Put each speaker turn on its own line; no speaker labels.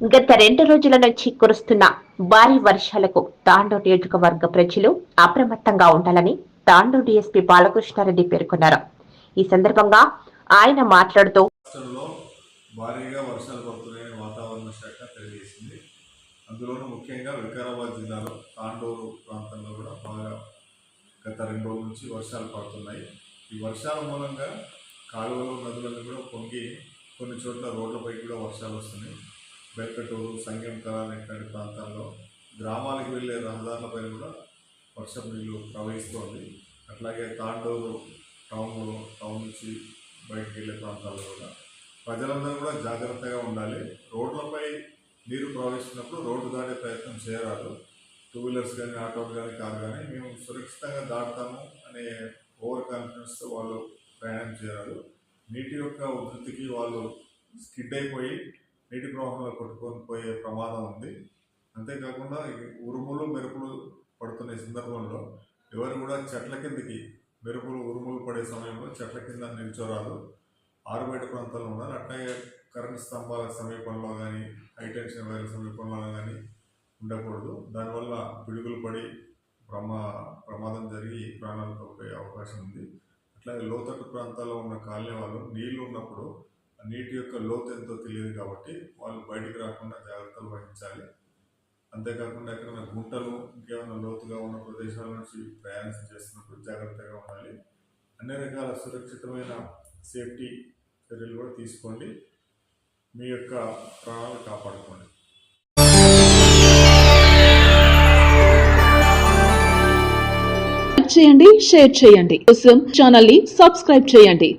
గత రెండు రోజుల నుంచి కురుస్తున్న భారీ వర్షాలకు తాండూరు నియోజకవర్గ ప్రజలు అప్రమత్తంగా ఉండాలని తాండూరు డీఎస్పీ బాలకృష్ణారెడ్డి పేర్కొన్నారు. ఈ సందర్భంగా ఆయన మాట్లాడుతూ
భారీగా వర్షాలు పడుతున్నాయని వాతావరణ శాఖ తెలియజేసింది. అందులోనూ ముఖ్యంగా వికారాబాద్ జిల్లాలో తాండూరు ప్రాంతంలో కూడా బాగా గత రెండు రోజుల నుంచి వర్షాలు పడుతున్నాయి. ఈ వర్షాల మూలంగా కాలువలు నదులన్నీ కూడా పొంగి కొన్ని చోట్ల రోడ్లపై కూడా వర్షాలు వస్తున్నాయి. బెల్కటూరు సంగం కళాలు ఇట్లాంటి ప్రాంతాల్లో గ్రామాలకు వెళ్ళే రహదారులపైన కూడా వర్షం నీళ్ళు ప్రవహిస్తోంది. అట్లాగే తాండూరు టౌన్లో టౌన్ నుంచి బయటకు వెళ్ళే ప్రాంతాల్లో కూడా ప్రజలందరూ కూడా జాగ్రత్తగా ఉండాలి. రోడ్లపై నీరు ప్రవహిస్తున్నప్పుడు రోడ్డు దాటే ప్రయత్నం చేయరాదు. టూ వీలర్స్ కానీ ఆటోలు కానీ కారు కానీ మేము సురక్షితంగా దాటుతాము అనే ఓవర్ కాన్ఫిడెన్స్తో వాళ్ళు ప్రయాణం చేయరాదు. నీటి యొక్క ఉధృతికి వాళ్ళు స్కిడ్ అయిపోయి నీటి ప్రవాహంలో కొట్టుకొని పోయే ప్రమాదం ఉంది. అంతేకాకుండా ఉరుములు మెరుపులు పడుతున్న సందర్భంలో ఎవరు కూడా చెట్ల కిందకి మెరుపులు ఉరుములు పడే సమయంలో చెట్ల కింద నిల్చోరాదు. ఆరుబయట ప్రాంతాల్లో ఉన్నారు అట్లాగే కరెంట్ స్తంభాల సమీపంలో కానీ హైటెన్షన్ వైర్ల సమీపంలో కానీ ఉండకూడదు. దానివల్ల పిడుగులు పడి ప్రమా ప్రమాదం జరిగి ప్రాణాలు తప్పే అవకాశం ఉంది. అట్లాగే లోతట్టు ప్రాంతాల్లో ఉన్న కాలనీ వాళ్ళు నీళ్ళు ఉన్నప్పుడు నీటి యొక్క లోతు ఎంతో తెలియదు కాబట్టి వాళ్ళు బయటికి రాకుండా జాగ్రత్తలు వహించాలి. అంతేకాకుండా ఎక్కడైనా గుంటలు ఇంకేమైనా లోతుగా ఉన్న ప్రదేశాల నుంచి ప్రయాణం చేస్తున్నప్పుడు జాగ్రత్తగా ఉండాలి. అన్ని రకాల సురక్షితమైన సేఫ్టీ చర్యలు కూడా తీసుకోండి. మీ యొక్క ప్రాణాలు కాపాడుకోండి.
చేయండి షేర్ చేయండి. కోసం ఛానల్ని సబ్స్క్రైబ్ చేయండి.